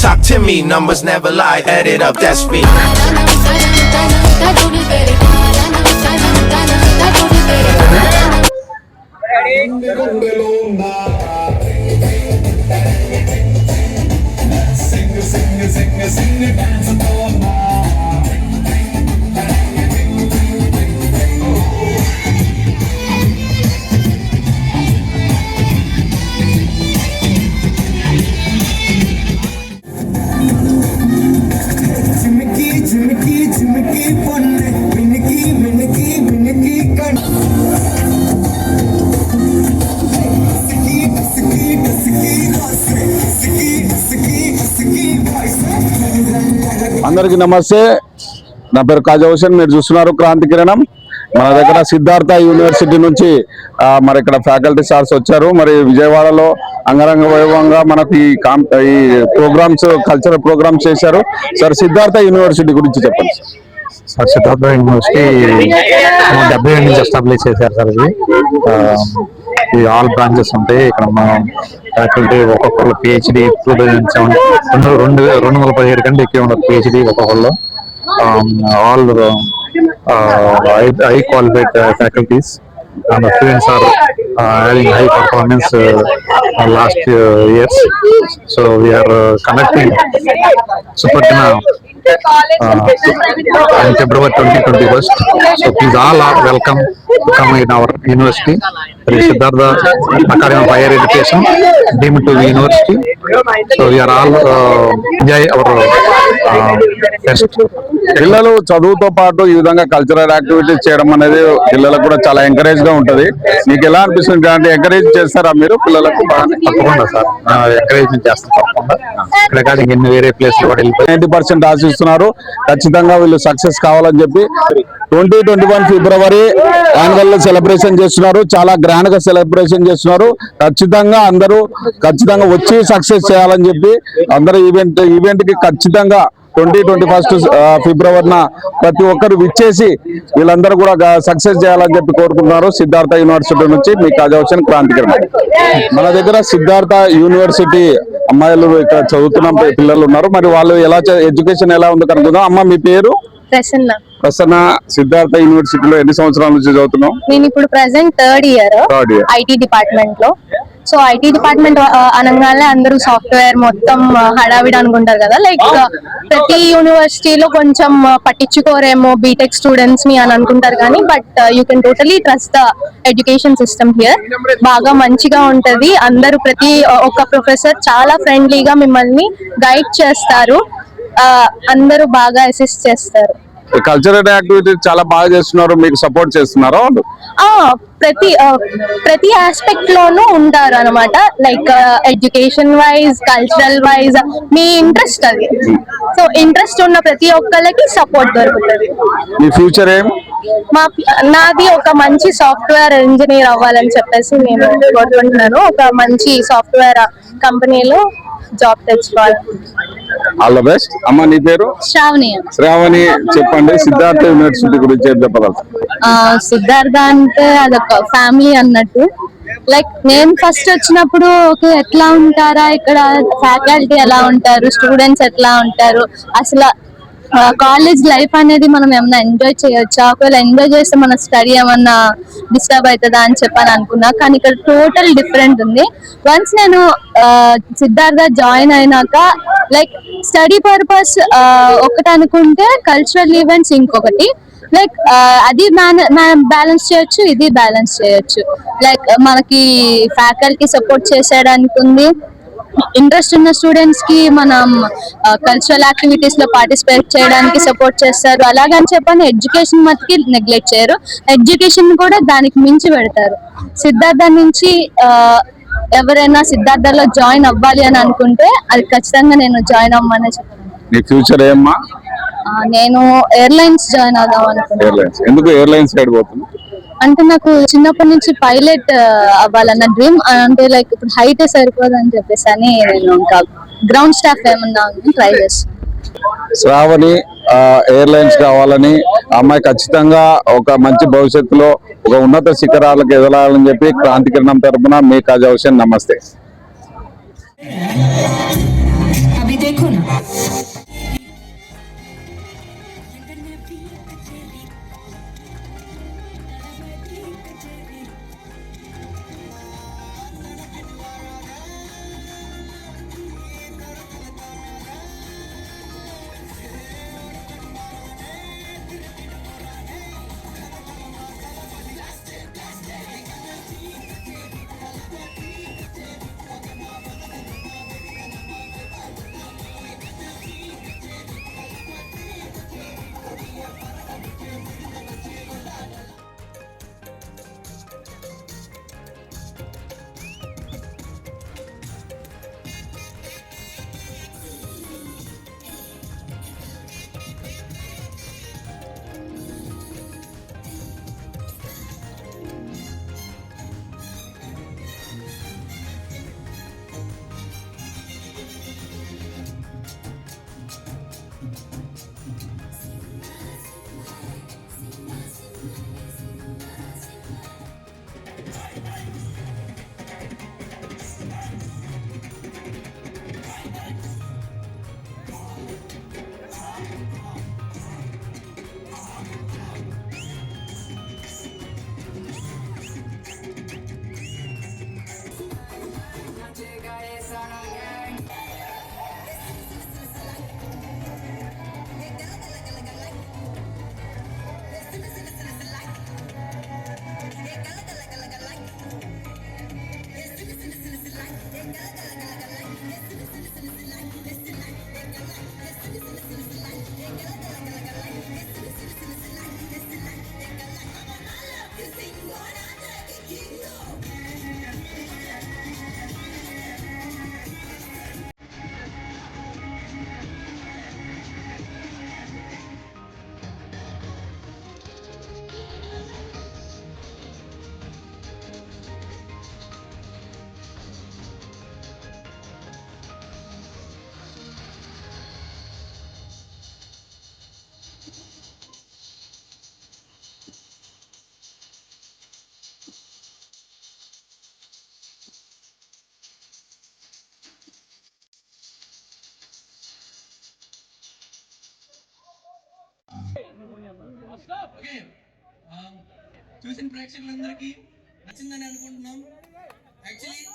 Talk to me, numbers never lie. Add up, that's me. Sing, sing, sing, sing, dance, అందరికి నమస్తే. నా పేరు కాజా హుసేన్ మీరు చూస్తున్నారు క్రాంతి కిరణం. మన దగ్గర సిద్ధార్థ యూనివర్సిటీ నుంచి మరి ఇక్కడ ఫ్యాకల్టీ సార్స్ వచ్చారు. మరి విజయవాడలో అంగరంగ వైభవంగా మనకు ఈ ఈ ప్రోగ్రామ్స్ కల్చరల్ ప్రోగ్రామ్స్ చేశారు. సార్ సిద్ధార్థ యూనివర్సిటీ గురించి చెప్పండి సార్. సిద్ధార్థ యూనివర్సిటీ డెబ్బై ఏడు నుంచి ఎస్టాబ్లిష్ చేశారు సార్ ఇది. ఆ, ఇది ఆల్ బ్రాంచెస్ ఉంటాయి ఇక్కడ మనం ఫ్యాకల్టీ ఒక్కొక్కరు పిహెచ్డి టూ థౌజండ్ సెవెన్ రెండు రెండు వే- రెండు వందల పదిహేడు కంటే ఎక్కువ ఉన్నారు పిహెచ్డి ఒక్కొక్కళ్ళు all high qualified faculties and the students are uh, having high performance uh, uh, last uh, years. So we are uh, conducting Supertina uh, on February 2021. So please all are welcome to come in our university. That is Siddhartha Academy of Higher Education, deemed to be university. So we are all uh, enjoy our uh, fest. పిల్లలు చదువుతో పాటు ఈ విధంగా cultural activities చేయడం అనేది పిల్లలకు కూడా చాలా ఎంకరేజ్గా ఉంటది. మీకు ఎలా అనిపిస్తుంది? అంటే ఎంకరేజ్ చేస్తారా మీరు పిల్లలకు? తప్పకుండా సార్. ఎంకరేజ్మెంట్ చేస్తాం తప్పకుండా. ఇక్కడ కాదు ఇంకెన్ని వేరే ప్లేస్ నైన్టీ పర్సెంట్ ఆశిస్తున్నారు. ఖచ్చితంగా వీళ్ళు సక్సెస్ కావాలని చెప్పి ట్వంటీ ట్వంటీ వన్ ఫిబ్రవరి యాన్యువల్ సెలబ్రేషన్ చేస్తున్నారు. చాలా గ్రాండ్గా సెలబ్రేషన్ చేస్తున్నారు. ఖచ్చితంగా అందరూ ఖచ్చితంగా వచ్చి సక్సెస్ చేయాలని చెప్పి అందరూ ఈవెంట్ ఈవెంట్కి ఖచ్చితంగా ట్వంటీ ట్వంటీ ఫస్ట్ ఫిబ్రవరిన ప్రతి ఒక్కరు విచ్చేసి వీళ్ళందరూ కూడా సక్సెస్ చేయాలని చెప్పి కోరుకుంటున్నారు. సిద్ధార్థ యూనివర్సిటీ నుంచి మీ కాజావచ్చిన క్రాంతికరణ. మన దగ్గర సిద్ధార్థ యూనివర్సిటీ అమ్మాయిలు ఇక్కడ చదువుతున్న పిల్లలు ఉన్నారు. మరి వాళ్ళు ఎలా ఎడ్యుకేషన్ ఎలా ఉందో కనుక్కుందాం. అమ్మ మీ పేరు? ప్రసన్న. ప్రసన్న సిద్ధార్థ యూనివర్సిటీలో ఎన్ని సంవత్సరాల నుంచి చదువుతున్నాం నేను ఇప్పుడు ప్రెసెంట్ థర్డ్ ఇయర్ ఐటీ డిపార్ట్మెంట్లో సో ఐటీ డిపార్ట్మెంట్ అనగానే అందరూ సాఫ్ట్వేర్ మొత్తం హడావిడి అనుకుంటారు కదా? లైక్ ప్రతి యూనివర్సిటీలో కొంచెం పట్టించుకోరేమో బీటెక్ స్టూడెంట్స్ని అని అనుకుంటారు కానీ but you can totally trust the education system here బాగా మంచిగా ఉంటది. అందరూ ప్రతి ఒక్క ప్రొఫెసర్ చాలా ఫ్రెండ్లీగా మిమ్మల్ని గైడ్ చేస్తారు. ఆ, అందరూ బాగా అసిస్ట్ చేస్తారు. కల్చరల్ యాక్టివిటీస్ చాలా బాగా చేస్తున్నారు మీకు సపోర్ట్ చేస్తున్నారా. ప్రతి ప్రతి ఆస్పెక్ట్ లోనూ ఉంటారు అనమాట like education wise cultural wise మీ ఇంట్రెస్ట్ అది. సో ఇంట్రెస్ట్ ఉన్న ప్రతి ఒక్కరికి సపోర్ట్ దొరుకుతుంది. మీ ఫ్యూచర్ ఏం? మా నాది ఒక మంచి సాఫ్ట్వేర్ ఇంజనీర్ అవ్వాలని చెప్పేసి నేను కోరుకుంటున్నాను. ఒక మంచి సాఫ్ట్వేర్ కంపెనీలో జాబ్ తెచ్చుకోవాలి ఆల్ ద బెస్ట్ అమ్మ నీ పేరు? శ్రావణి శ్రావణి చెప్పండి. సిద్ధార్థ యూనివర్సిటీ గురించి ఏం సిద్ధార్థ అంటే అదొక ఫ్యామిలీ అన్నట్టు. లైక్ నేను ఫస్ట్ వచ్చినప్పుడు ఓకే ఎట్లా ఉంటారా? ఇక్కడ ఫ్యాకల్టీ ఎలా ఉంటారు? స్టూడెంట్స్ ఎట్లా ఉంటారు? అసలు కాలేజ్ లైఫ్ అనేది మనం ఏమన్నా ఎంజాయ్ చేయొచ్చా? ఒకవేళ ఎంజాయ్ చేస్తే మన స్టడీ ఏమన్నా డిస్టర్బ్ అవుతుందా అని చెప్పని అనుకున్నా. కానీ ఇక్కడ టోటల్ డిఫరెంట్ ఉంది. వన్స్ నేను సిద్ధార్థ జాయిన్ అయినాక లైక్ స్టడీ పర్పస్ ఒకటి అనుకుంటే కల్చరల్ ఈవెంట్స్ ఇంకొకటి. లైక్ uh, అది బ్యాలెన్స్ చేయొచ్చు ఇది బ్యాలెన్స్ చేయొచ్చు. లైక్ మనకి ఫ్యాకల్టీ సపోర్ట్ చేసేయడానికి ఉంది ఇంట్రెస్ట్ ఉన్న స్టూడెంట్స్కి మనం uh, కల్చరల్ యాక్టివిటీస్లో పార్టిసిపేట్ చేయడానికి సపోర్ట్ చేస్తారు. అలాగని చెప్పని ఎడ్యుకేషన్ మట్టుకి నెగ్లెక్ట్ చేయరు. ఎడ్యుకేషన్ కూడా దానికి మించి పెడతారు. సిద్ధార్థ నుంచి uh, ఎవరైనా సిద్ధార్థలో జాయిన్ అవ్వాలి అని అనుకుంటే అది ఖచ్చితంగా నేను జాయిన్ అవ్వమనే నీ ఫ్యూచర్ ఏమ్మా? నేను ఎయిర్లైన్స్ జాయిన్ అవుదాం అనుకున్నాను ఎయిర్లైన్స్. ఎందుకు ఎయిర్లైన్స్ సైడ్ పోతుంది అంటే నాకు చిన్నప్పటి నుంచి పైలట్ అవ్వాలన్న డ్రీమ్ అంటే లైక్ ఇప్పుడు హైట్ సరిపోదు అని చెప్పేసి అని నేను ఇంకా గ్రౌండ్ స్టాఫ్ ఏమన్నా ట్రై చేస్తాను శ్రావణి ఎయిర్లైన్స్ కావాలని అమ్మాయి ఖచ్చితంగా ఒక మంచి భవిష్యత్తులో ఒక ఉన్నత శిఖరాలకు ఎదలాలని చెప్పి క్రాంతి కిరణం తరపున మీ కాజా హుసేన్ నమస్తే చూసిన ప్రేక్షకులందరికీ నచ్చిందని అనుకుంటున్నాం. యాక్చువల్లీ